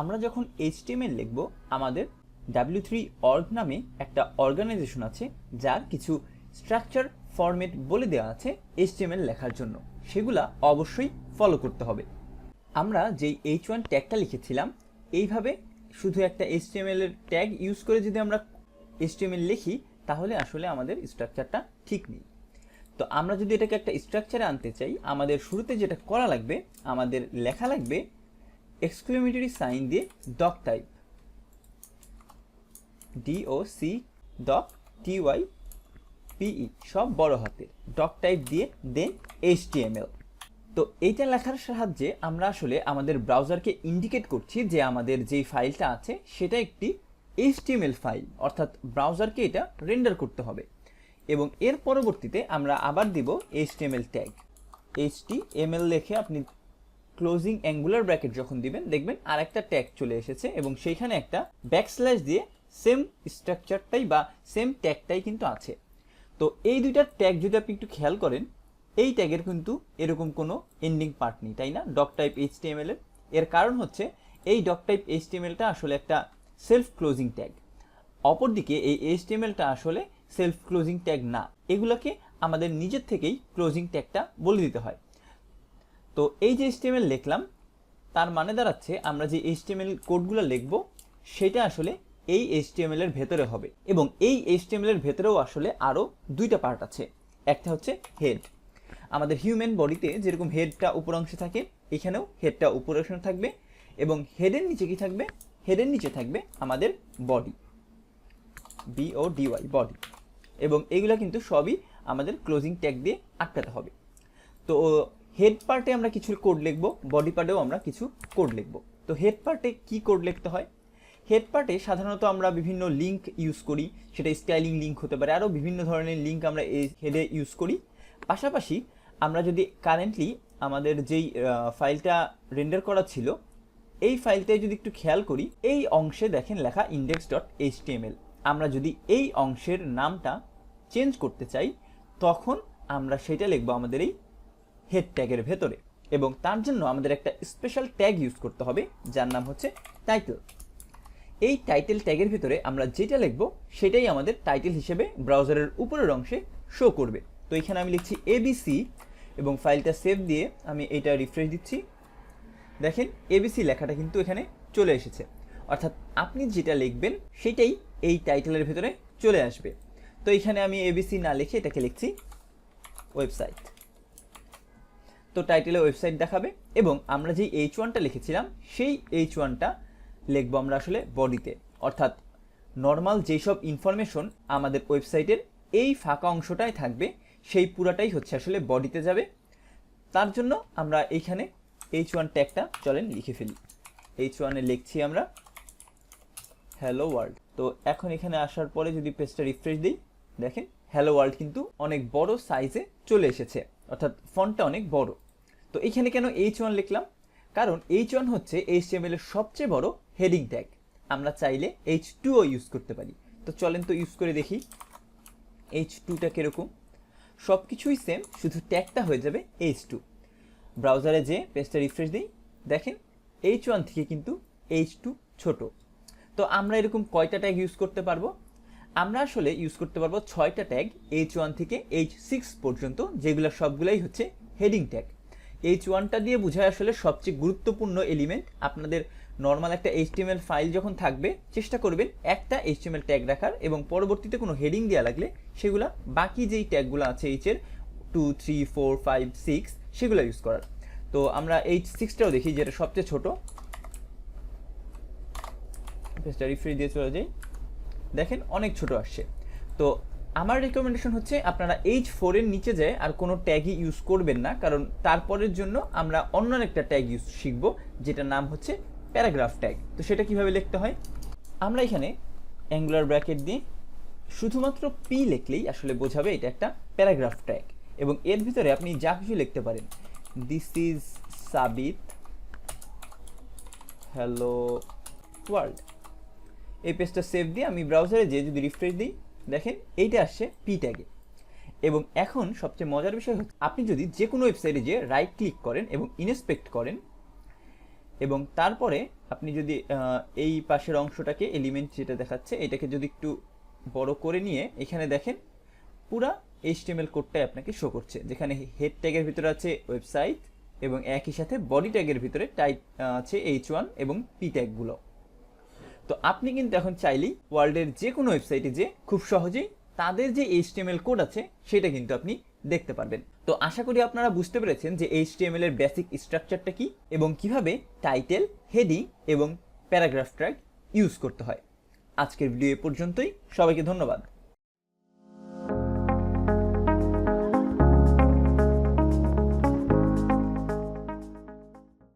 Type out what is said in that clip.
আমরা যখন এইচটিএমএল লিখব, আমাদের ডাব্লিউ থ্রি অর্গ নামে একটা অর্গানাইজেশন আছে, যার কিছু স্ট্রাকচার ফরম্যাট বলে দেওয়া আছে এইচটিএমএল লেখার জন্য। সেগুলা অবশ্যই ফলো করতে হবে। আমরা যেই এইচ ওয়ান ট্যাগটা লিখেছিলাম, এইভাবে শুধু একটা এইচটিএমএল এর ট্যাগ ইউজ করে যদি আমরা এইচটিএমএল লিখি, তাহলে আসলে আমাদের স্ট্রাকচারটা ঠিক নেই। তো আমরা যদি এটাকে একটা স্ট্রাকচারে আনতে চাই, আমাদের শুরুতে যেটা করা লাগবে, আমাদের লেখা লাগবে এক্সক্লেমেটরি সাইন দিয়ে doc type D O C doc T Y P E সব বড় হাতের। ডক টাইপ দিয়ে দেন এইচটিএমএল তো এইটা লেখার সাহায্যে আমরা আসলে আমাদের ব্রাউজারকে ইন্ডিকেট করছি যে আমাদের যেই ফাইলটা আছে, সেটা একটি এইচটিএমএল ফাইল অর্থাৎ ব্রাউজারকে এটা রেন্ডার করতে হবে। এবং এর পরবর্তীতে আমরা আবার দিব এইচটিএমএল ট্যাগ এইচ এইচটিএমএল লিখে আপনি ক্লোজিং অ্যাঙ্গুলার ব্র্যাকেট যখন দিবেন, দেখবেন আর একটা ট্যাগ চলে এসেছে এবং সেইখানে একটা ব্যাকস্ল্যাশ দিয়ে সেম স্ট্রাকচারটাই বা সেম ট্যাগটাই কিন্তু আছে। তো এই দুইটা ট্যাগ যদি আপনি একটু খেয়াল করেন, এই ট্যাগের কিন্তু এরকম কোনো এন্ডিং পার্ট নেই, তাই না? ডক টাইপ এইচটিএমএল এর। এর কারণ হচ্ছে, এই ডক টাইপ এইচটিএমএলটা আসলে একটা সেলফ ক্লোজিং ট্যাগ অপরদিকে এই এইচ এইচটিএমএলটা আসলে সেলফ ক্লোজিং ট্যাগ না। এগুলোকে আমাদের নিজের থেকেই ক্লোজিং ট্যাগটা বলে দিতে হয়। তো এই যে এইচটিএমএল লিখলাম তার মানে দাঁড়াচ্ছে আমরা যে এইচটিএমএল কোডগুলো লিখব, সেটা আসলে এই এইচটিএমএল এর ভেতরে হবে এবং এই এইচটিএমএল এর ভেতরেও আসলে আরও দুইটা পার্ট আছে। একটা হচ্ছে হেড আমাদের হিউম্যান বডিতে যেরকম হেডটা উপর অংশে থাকে, এখানেও হেডটা উপর অংশে থাকবে এবং হেডের নিচে কি থাকবে? হেডের নিচে থাকবে আমাদের body B O D Y body এবং এগুলা কিন্তু সবই আমাদের ক্লোজিং ট্যাগ দিয়ে আটকাতে হবে। তো হেড পার্টে আমরা কিছু কোড লিখব বডি পার্টেও আমরা কিছু কোড লিখব। তো হেড পার্টে কি কোড লিখতে হয়? হেড পার্টে সাধারণত আমরা বিভিন্ন লিঙ্ক ইউজ করি, সেটা স্টাইলিং লিঙ্ক হতে পারে, আরও বিভিন্ন ধরনের লিঙ্ক আমরা এই হেডে ইউজ করি। পাশাপাশি আমরা যদি কারেন্টলি আমাদের যেই ফাইলটা রেন্ডার করা ছিল, এই ফাইলটায় যদি একটু খেয়াল করি, এই অংশে দেখেন লেখা ইন্ডেক্স ডট এইচটিএমএল আমরা যদি এই অংশের নামটা চেঞ্জ করতে চাই, তখন আমরা সেটা লিখব আমাদের এই হেড ট্যাগের ভেতরে। এবং তার জন্য আমাদের একটা স্পেশাল ট্যাগ ইউজ করতে হবে, যার নাম হচ্ছে টাইটেল এই টাইটেল ট্যাগের ভিতরে আমরা যেটা লিখব, সেটাই আমাদের টাইটেল হিসেবে ব্রাউজারের উপরের অংশে শো করবে। তো এখানে আমি লিখছি এবিসি এবং ফাইলটা সেভ দিয়ে আমি এটা রিফ্রেশ দিচ্ছি। দেখেন এবিসি লেখাটা কিন্তু এখানে চলে এসেছে। অর্থাৎ আপনি যেটা লিখবেন, সেটাই এই টাইটেলের ভেতরে চলে আসবে। তো এখানে আমি এবিসি না লিখে এটাকে লিখছি ওয়েবসাইট তো টাইটেলে ওয়েবসাইট দেখাবে এবং আমরা যেই এইচ ওয়ানটা লিখেছিলাম, সেই এইচ ওয়ানটা লিখব আমরা আসলে বডিতে অর্থাৎ নর্মাল যেসব ইনফরমেশন আমাদের ওয়েবসাইটের এই ফাঁকা অংশটাই থাকবে, সেই পুরাটাই হচ্ছে আসলে বডিতে যাবে। তার জন্য আমরা এইখানে এইচ ওয়ান ট্যাগটা চলেন লিখে ফেলি। এইচ ওয়ানে লিখছি আমরা হ্যালো ওয়ার্ল্ড তো এখন এখানে আসার পরে যদি পেজটা রিফ্রেশ দিই, দেখেন হ্যালো ওয়ার্ল্ড কিন্তু অনেক বড় সাইজে চলে এসেছে। অর্থাৎ ফন্টটা অনেক বড়। তো এইখানে কেন এইচ ওয়ান লিখলাম? কারণ এইচ ওয়ান হচ্ছে এইচ এইচটিএমএল এর সবচেয়ে বড় হেডিং ট্যাগ আমরা চাইলে এইচ টুও ইউজ করতে পারি। তো চলেন তো ইউজ করে দেখি। এইচ টুটা কীরকম? সব কিছুই সেম শুধু ট্যাগটা হয়ে যাবে এইচ টু ব্রাউজারে যে পেজটা রিফ্রেশ দিই। দেখেন এইচ ওয়ান থেকে কিন্তু এইচ টু ছোট। তো আমরা এরকম কয়টা ট্যাগ ইউজ করতে পারব? আমরা আসলে ইউজ করতে পারব ছয়টা ট্যাগ এইচ ওয়ান থেকে এইচ সিক্স পর্যন্ত, যেগুলো সবগুলাই হচ্ছে হেডিং ট্যাগ এইচ ওয়ানটা দিয়ে বোঝায় আসলে সবচেয়ে গুরুত্বপূর্ণ এলিমেন্ট আপনাদের নর্মাল একটা এইচটিএমএল ফাইল যখন থাকবে, চেষ্টা করবেন একটা এইচটিএমএল ট্যাগ রাখার এবং পরবর্তীতে কোনো হেডিং দেওয়া লাগলে সেগুলা বাকি যেই ট্যাগগুলো আছে এইচের two three four five six সেগুলো ইউজ করার। তো আমরা এইচ সিক্সটাও দেখি যেটা সবচেয়ে ছোট। পেজটা দিয়ে চলে যাই। দেখেন অনেক ছোট আসছে। তো আমার রেকমেন্ডেশন হচ্ছে আপনারা এইচ ফোরের নিচে যায় আর কোনো ট্যাগই ইউজ করবেন না, কারণ তারপরের জন্য আমরা অন্য একটা ট্যাগ ইউজ শিখব, যেটার নাম হচ্ছে প্যারাগ্রাফ ট্যাগ তো সেটা কীভাবে লিখতে হয়? আমরা এখানে অ্যাঙ্গুলার ব্র্যাকেট দিয়ে শুধুমাত্র পি লিখলেই আসলে বোঝাবে এটা একটা প্যারাগ্রাফ ট্যাগ এবং এর ভিতরে আপনি যা কিছু লিখতে পারেন this is Sabit hello world এই পেজটা সেভ দিয়ে আমি ব্রাউজারে যেয়ে যদি রিফ্রেশ দিই দেখেন, এইটা আসছে পি ট্যাগে এবং এখন সবচেয়ে মজার বিষয় হচ্ছে, আপনি যদি যে কোনো ওয়েবসাইটে যে রাইট ক্লিক করেন এবং ইনস্পেক্ট করেন, এবং তারপরে আপনি যদি এই পাশের অংশটাকে এলিমেন্ট যেটা দেখাচ্ছে, এটাকে যদি একটু বড় করে নিয়ে এখানে দেখেন, পুরা এইচটিএমএল কোডটাই আপনাকে শো করছে। যেখানে হেড ট্যাগের ভিতরে আছে ওয়েবসাইট এবং একই সাথে বডি ট্যাগের ভিতরে টাইপ আছে এইচ ওয়ান এবং পি ট্যাগগুলো তো আপনি কিন্তু এখন চাইলেই ওয়ার্ল্ডের যে কোনো ওয়েবসাইটে যে খুব সহজেই তাদের যে এইচটিএমএল কোড আছে, সেটা কিন্তু আপনি দেখতে পারবেন। তো আশা করি আপনারা বুঝতে পেরেছেন যে এইচটিএমএল এর বেসিক স্ট্রাকচারটা কি এবং কীভাবে টাইটেল, হেডিং এবং প্যারাগ্রাফ ট্র্যাক ইউজ করতে হয়। আজকের ভিডিও এ পর্যন্তই। সবাইকে ধন্যবাদ।